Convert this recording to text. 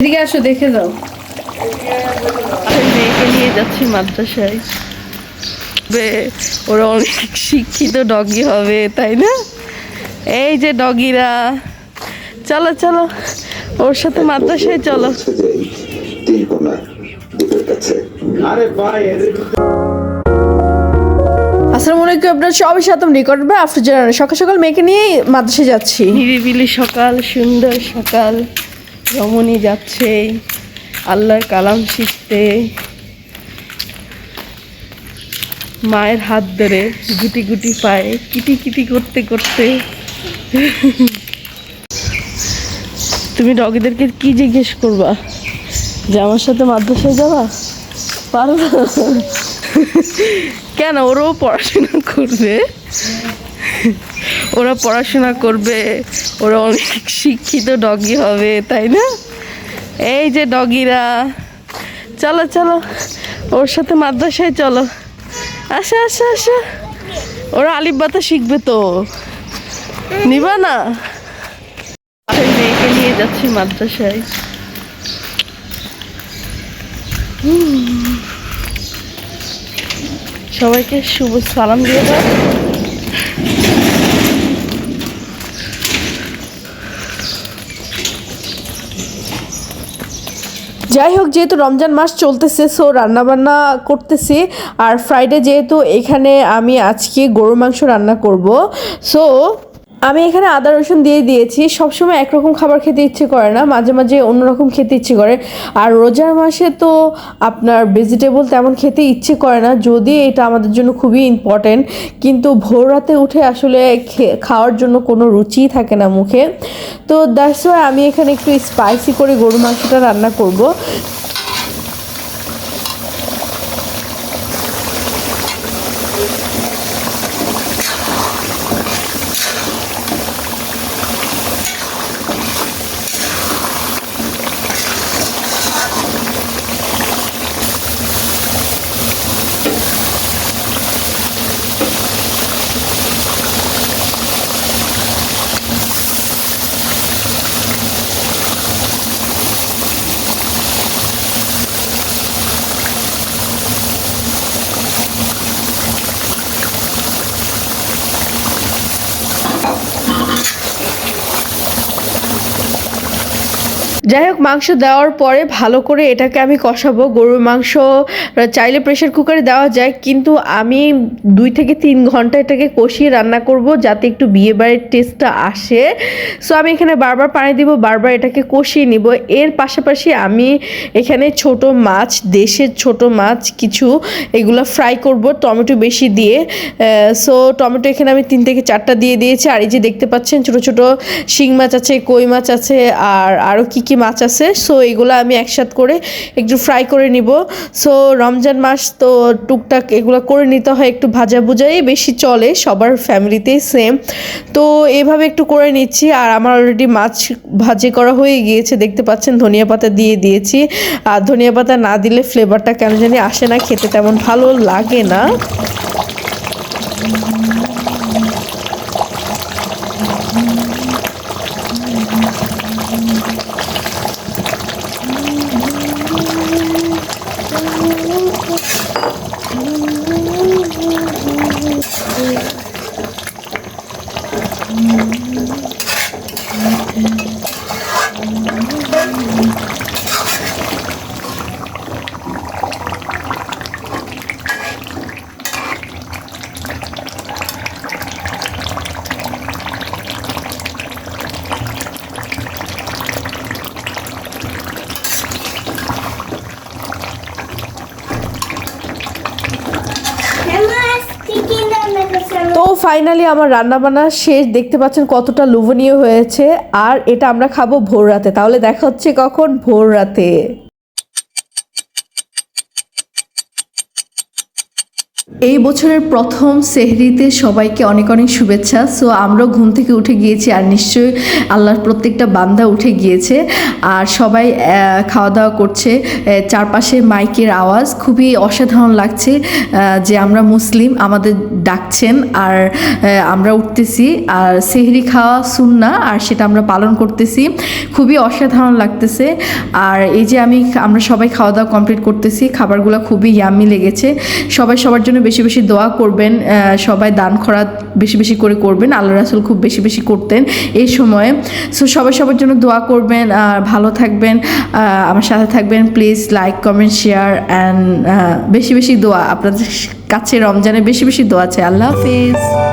এদিকে আসো দেখে যাও। মেয়েকে নিয়ে যাচ্ছি মাদ্রাসায়। বে- ওরা অনেক শিক্ষিত ডগি হবে তাই না? এই যে ডগিরা। চলো চলো ওর সাথে মাদ্রাসায় চলো। সোজাই তিন কোনা আরে ভাই আসসালামু আলাইকুম আপনার সবাই সাথে রেকর্ড বা আফটার জানানো সকাল সকাল মেয়েকে নিয়ে মাদ্রাসে যাচ্ছি। নিরিবিলি সকাল সুন্দর সকাল। রমণী যাচ্ছে, আল্লাহর কালাম শিখতে। মায়ের হাত ধরে গুটি গুটি পায়ে কিটি কিটি করতে করতে। তুমি ডগিদেরকে কি জিজ্ঞেস করবা? যে আমার সাথে মাদ্রাসায় যাবা? পারবা? কেন? ওরাও পড়াশোনা করবে? ওরা পড়াশোনা করবে, ওরা অনেক শিক্ষিত ডগি হবে, তাই না? এই যে ডগিরা চলো চলো, ওর সাথে মাদ্রাসায় চলো। আসা আসা আসা। ওরা আলিফ বাতা শিখবে তো। নিবা না? মেয়েকে নিয়ে যাচ্ছি মাদ্রাসায়। সবাইকে শুভ সালাম দিয়ে দাও। যাই হোক যেহেতু রমজান মাস চলতেছে সো রান্নাবান্না করতেছি। আর ফ্রাইডে যেহেতু এখানে আমি আজকে গরু মাংস রান্না করব। সো আমি এখানে আদা, রসুন দিয়ে দিয়েছি। সবসময় একরকম খাবার খেতে ইচ্ছে করে না, মাঝে মাঝে অন্যরকম খেতে ইচ্ছে করে। আর রোজার মাসে তো আপনার ভেজিটেবল তেমন খেতে ইচ্ছে করে না, যদি এটা আমাদের জন্য খুবই ইম্পর্টেন্ট কিন্তু ভোর রাতে উঠে আসলে খাওয়ার জন্য কোনো রুচি থাকে না মুখে। তো দ্যাটস ওয়াই আমি এখানে একটু স্পাইসি করে গরু মাংসটা রান্না করব। যাই হোক মাংস দেওয়ার পরে ভালো করে এটাকে আমি কষাবো। গরুর মাংস চাইলে প্রেশার কুকারে দেওয়া যায়, কিন্তু আমি দুই থেকে তিন ঘণ্টা এটাকে কষিয়ে রান্না করব যাতে একটু বিয়ে বাড়ির টেস্টটা আসে। সো আমি এখানে বারবার পানি দিব, বারবার এটাকে কষিয়ে নিব। এর পাশাপাশি আমি এখানে ছোট মাছ, দেশের ছোট মাছ কিছু এগুলো ফ্রাই করব টমেটো বেশি দিয়ে। সো টমেটো এখানে আমি তিন থেকে চারটা দিয়ে দিয়েছি। আর এই যে দেখতে পাচ্ছেন ছোট ছোট শিং মাছ আছে, কই মাছ আছে, আর আরও কী কি মাছ আছে সো এগুলো আমি একসাথে করে একটু ফ্রাই করে নিব। সো রমজান মাস তো টুকটাক এগুলো করে নিতে হয় একটু ভাজা ভুজাই, বেশি চলে, সবার ফ্যামিলিতেই সেম তো এভাবে একটু করে নিচ্ছি, আর আমার অলরেডি মাছ ভাজি করা হয়ে গিয়েছে, দেখতে পাচ্ছেন ধনিয়া পাতা দিয়ে দিয়েছি। আর ধনিয়া পাতা না দিলে ফ্লেভারটা কেন জানি আসে না, খেতে তেমন ভালো লাগে না। ফাইনালি আমার রান্নাবান্না শেষ, দেখতে পাচ্ছেন কতটা লোভনীয় হয়েছে। আর এটা আমরা খাব ভোর রাতে। তাহলে দেখা হচ্ছে কখন? ভোর রাতে। এই বছরের প্রথম সেহরিতে সবাইকে অনেক অনেক শুভেচ্ছা। সো আমরাও ঘুম থেকে উঠে গিয়েছি আর নিশ্চয়ই আল্লাহর প্রত্যেকটা বান্দা উঠে গিয়েছে। আর সবাই খাওয়া দাওয়া করছে। চারপাশে মাইকের আওয়াজ খুবই অসাধারণ লাগছে যে আমরা মুসলিম, আমাদের ডাকছেন আর আমরা উঠতেছি। আর সেহরি খাওয়া সুন্না আর সেটা আমরা পালন করতেছি। খুবই অসাধারণ লাগতেছে। আর এই যে আমি আমরা সবাই খাওয়া দাওয়া কমপ্লিট করতেছি, খাবারগুলো খুবই ইয়াম্মি লেগেছে। সবাই সবার জন্য বেশি বেশি দোয়া করবেন সবাই দান খরা বেশি বেশি করে করবেন, আল্লাহ রাসুল খুব বেশি বেশি করতেন এই সময়ে। সো সবাই সবার জন্য দোয়া করবেন, আর ভালো থাকবেন আমার সাথে থাকবেন please like comment share and বেশি বেশি দোয়া। আপনাদের কাছে রমজানে বেশি বেশি দোয়া চাই। আল্লাহ হাফিজ।